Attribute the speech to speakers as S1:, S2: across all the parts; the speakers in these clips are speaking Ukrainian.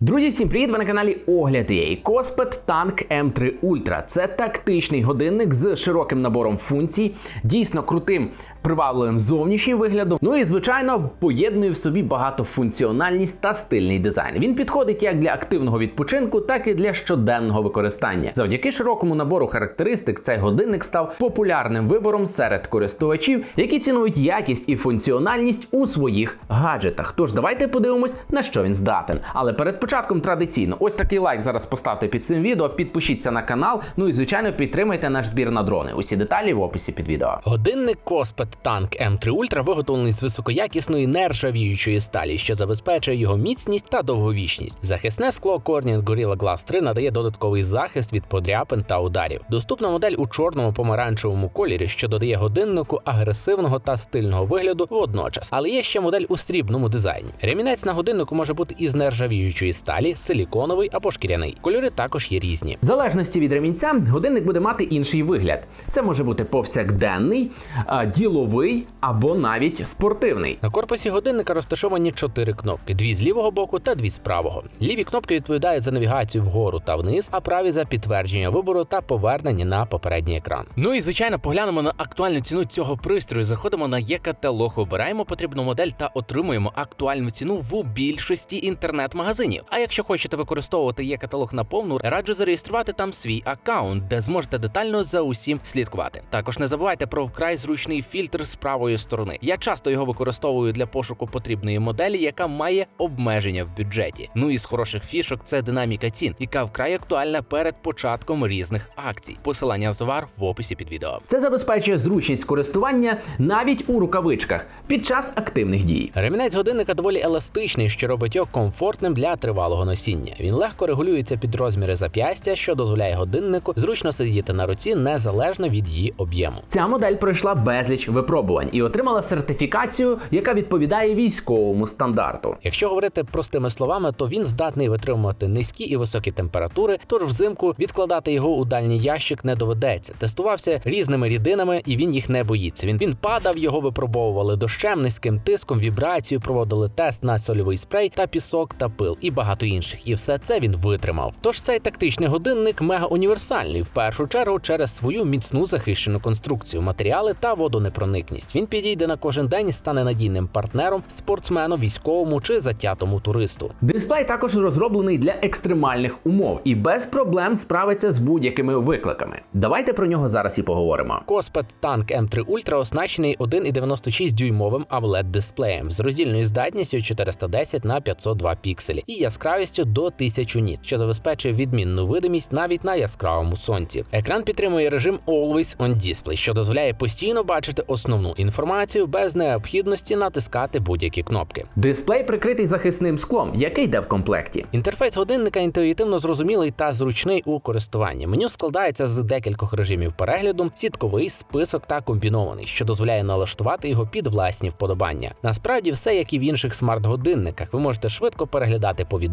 S1: Друзі, всім привіт! Ви на каналі Огляд EA. Коспет Tank M3 Ultra. Це тактичний годинник з широким набором функцій, дійсно крутим привабливим зовнішнім виглядом. Ну і звичайно поєднує в собі багатофункціональність та стильний дизайн. Він підходить як для активного відпочинку, так і для щоденного використання. Завдяки широкому набору характеристик цей годинник став популярним вибором серед користувачів, які цінують якість і функціональність у своїх гаджетах. Тож давайте подивимось, на що він здатен. Але перед початком традиційно, ось такий лайк зараз поставте під цим відео, підпишіться на канал. Ну і звичайно підтримайте наш збір на дрони. Усі деталі в описі під відео. Годинник Коспет Tank M3 Ultra виготовлений з високоякісної нержавіючої сталі, що забезпечує його міцність та довговічність. Захисне скло Corning Gorilla Glass 3 надає додатковий захист від подряпин та ударів. Доступна модель у чорному помаранчевому кольорі, що додає годиннику агресивного та стильного вигляду водночас. Але є ще модель у срібному дизайні. Ремінець на годиннику може бути із нержавіючої сталі, силіконовий або шкіряний. Кольори також є різні. В залежності від ремінця, годинник буде мати інший вигляд. Це може бути повсякденний, діловий або навіть спортивний. На корпусі годинника розташовані чотири кнопки: дві з лівого боку та дві з правого. Ліві кнопки відповідають за навігацію вгору та вниз, а праві за підтвердження вибору та повернення на попередній екран. Ну і звичайно, поглянемо на актуальну ціну цього пристрою. Заходимо на є-каталог, обираємо потрібну модель та отримуємо актуальну ціну в більшості інтернет-магазинів. А якщо хочете використовувати є-каталог наповну, раджу зареєструвати там свій аккаунт, де зможете детально за усім слідкувати. Також не забувайте про вкрай зручний фільтр з правої сторони. Я часто його використовую для пошуку потрібної моделі, яка має обмеження в бюджеті. Ну і з хороших фішок це динаміка цін, яка вкрай актуальна перед початком різних акцій. Посилання на товар в описі під відео. Це забезпечує зручність користування навіть у рукавичках під час активних дій. Ремінець годинника доволі еластичний, що робить його комфортним для тривалого носіння. Він легко регулюється під розміри зап'ястя, що дозволяє годиннику зручно сидіти на руці незалежно від її об'єму. Ця модель пройшла безліч випробувань і отримала сертифікацію, яка відповідає військовому стандарту. Якщо говорити простими словами, то він здатний витримувати низькі і високі температури, тож взимку відкладати його у дальній ящик не доведеться. Тестувався різними рідинами, і він їх не боїться. Він він падав, його випробовували дощем, низьким тиском, вібрацію, проводили тест на сольовий спрей та пісок та пил і багато інших. І все це він витримав. Тож цей тактичний годинник мега універсальний в першу чергу через свою міцну захищену конструкцію, матеріали та водонепроникність. Він підійде на кожен день і стане надійним партнером спортсмену, військовому чи затятому туристу. Дисплей також розроблений для екстремальних умов і без проблем справиться з будь-якими викликами. Давайте про нього зараз і поговоримо. Коспет Tank M3 Ultra оснащений 1,96 дюймовим amoled дисплеєм з роздільною здатністю 410 на 502 пікселі і яскравістю до 1000 ніт, що забезпечує відмінну видимість навіть на яскравому сонці. Екран підтримує режим Always on Display, що дозволяє постійно бачити основну інформацію без необхідності натискати будь-які кнопки. Дисплей прикритий захисним склом, який йде в комплекті. Інтерфейс годинника інтуїтивно зрозумілий та зручний у користуванні. Меню складається з декількох режимів перегляду, сітковий, список та комбінований, що дозволяє налаштувати його під власні вподобання. Насправді, все як і в інших смарт-годинниках. Ви можете швидко переглядати повідомлення,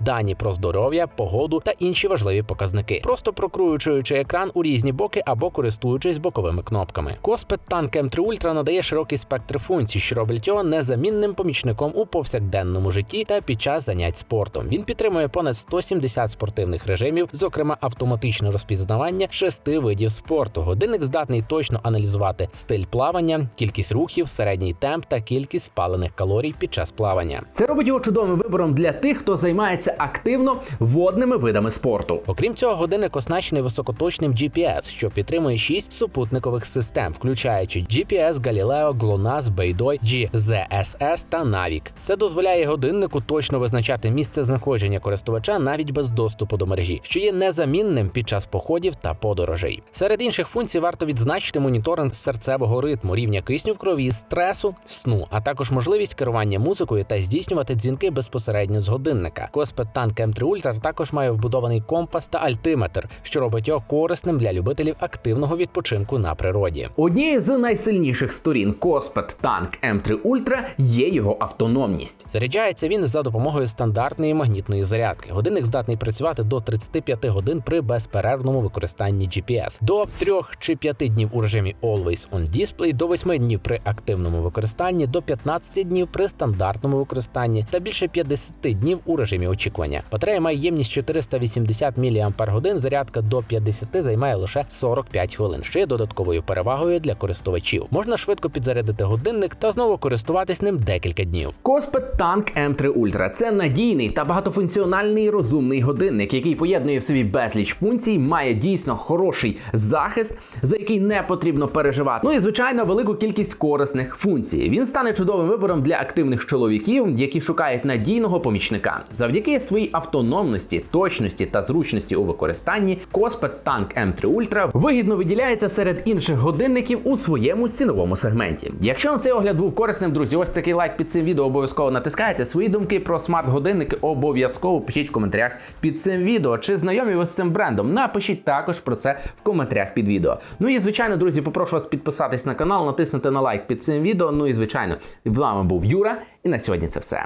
S1: дані про здоров'я, погоду та інші важливі показники, просто прокручуючи екран у різні боки або користуючись боковими кнопками. Коспет Tank M3 Ultra надає широкий спектр функцій, що роблять його незамінним помічником у повсякденному житті та під час занять спортом. Він підтримує понад 170 спортивних режимів, зокрема автоматичне розпізнавання шести видів спорту. Годинник здатний точно аналізувати стиль плавання, кількість рухів, середній темп та кількість спалених калорій під час плавання. Це робить його чудовим вибором для тих, хто займається активно водними видами спорту. Окрім цього, годинник оснащений високоточним GPS, що підтримує шість супутникових систем, включаючи GPS, Galileo, GLONASS, Beidou, GZSS та Navig. Це дозволяє годиннику точно визначати місце знаходження користувача навіть без доступу до мережі, що є незамінним під час походів та подорожей. Серед інших функцій варто відзначити моніторинг серцевого ритму, рівня кисню в крові, стресу, сну, а також можливість керування музикою та здійснювати дзвінки безпосередньо з годинника. Коспет Tank M3 Ultra також має вбудований компас та альтиметр, що робить його корисним для любителів активного відпочинку на природі. Однією з найсильніших сторін Коспет Tank M3 Ultra є його автономність. Заряджається він за допомогою стандартної магнітної зарядки. Годинник здатний працювати до 35 годин при безперервному використанні GPS, до 3 чи 5 днів у режимі Always on Display, до 8 днів при активному використанні, до 15 днів при стандартному використанні та більше 50 днів у режимі очікування. Батарея має ємність 480 мАч, зарядка до 50 займає лише 45 хвилин, що є додатковою перевагою для користувачів. Можна швидко підзарядити годинник та знову користуватись ним декілька днів.
S2: Коспет Tank M3 Ultra – це надійний та багатофункціональний розумний годинник, який поєднує в собі безліч функцій, має дійсно хороший захист, за який не потрібно переживати. Ну і звичайно, велику кількість корисних функцій. Він стане чудовим вибором для активних чоловіків, які шукають надійного помічника. Завдяки своїй автономності, точності та зручності у використанні, Коспет Tank M3 Ultra вигідно виділяється серед інших годинників у своєму ціновому сегменті. Якщо вам цей огляд був корисним, друзі, ось такий лайк під цим відео обов'язково натискайте. Свої думки про смарт-годинники обов'язково пишіть в коментарях під цим відео. Чи знайомі ви з цим брендом? Напишіть також про це в коментарях під відео. Ну і звичайно, друзі, попрошу вас підписатись на канал, натиснути на лайк під цим відео. Ну і звичайно, з вами був Юра, і на сьогодні це все.